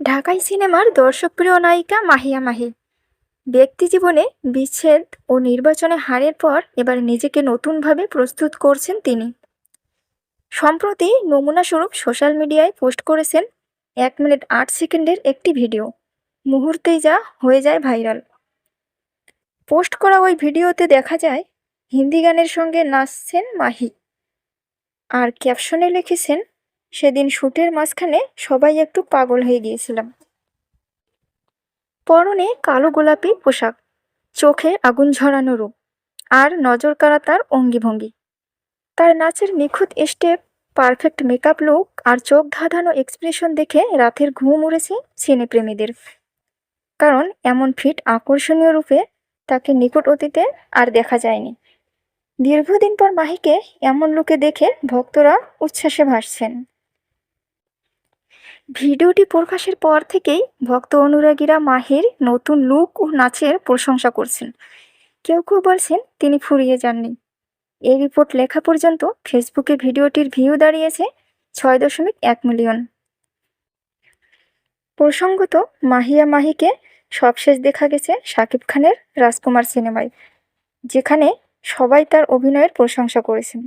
ঢাকাই সিনেমার দর্শকপ্রিয় নায়িকা মাহিয়া মাহি। ব্যক্তি জীবনে বিচ্ছেদ ও নির্বাচনে হারের পর এবার নিজেকে নতুনভাবে প্রস্তুত করছেন তিনি। সম্প্রতি নমুনাস্বরূপ সোশ্যাল মিডিয়ায় পোস্ট করেছেন এক মিনিট আট সেকেন্ডের একটি ভিডিও। মুহূর্তেই যা হয়ে যায় ভাইরাল। পোস্ট করা ওই ভিডিওতে দেখা যায়, হিন্দি গানের সঙ্গে নাচছেন মাহি। আর ক্যাপশনে লিখেছেন সেদিন শ্যুটের মাঝখানে সবাই একটু পাগল হয়ে গিয়েছিলাম। পরনে কালো গোলাপি পোশাক, চোখে আগুন ঝরানো রূপ, আর নজর কাড়া তার অঙ্গিভঙ্গি। তার নাচের নিখুঁত স্টেপ, পারফেক্ট মেকআপ লুক আর চোখ ধাঁধানো এক্সপ্রেশন দেখে রাতের ঘুম উড়েছে সিনেপ্রেমীদের। কারণ এমন ফিট আকর্ষণীয় রূপে তাকে নিকট অতীতে আর দেখা যায়নি। দীর্ঘদিন পর মাহিকে এমন লুকে দেখে ভক্তরা উচ্ছ্বাসে ভাসছেন। ভিডিওটি প্রকাশের পর থেকেই ভক্ত অনুরাগীরা মাহির নতুন লুক ও নাচের প্রশংসা করছেন। কেউ কেউ বলছেন তিনি ফুরিয়ে যাননি। এই রিপোর্ট লেখা পর্যন্ত ফেসবুকে ভিডিওটির ভিউ দাঁড়িয়েছে ছয় দশমিক এক মিলিয়ন। প্রসঙ্গত মাহিয়া মাহিকে সবশেষ দেখা গেছে শাকিব খানের রাজকুমার সিনেমায়, যেখানে সবাই তার অভিনয়ের প্রশংসা করেছেন।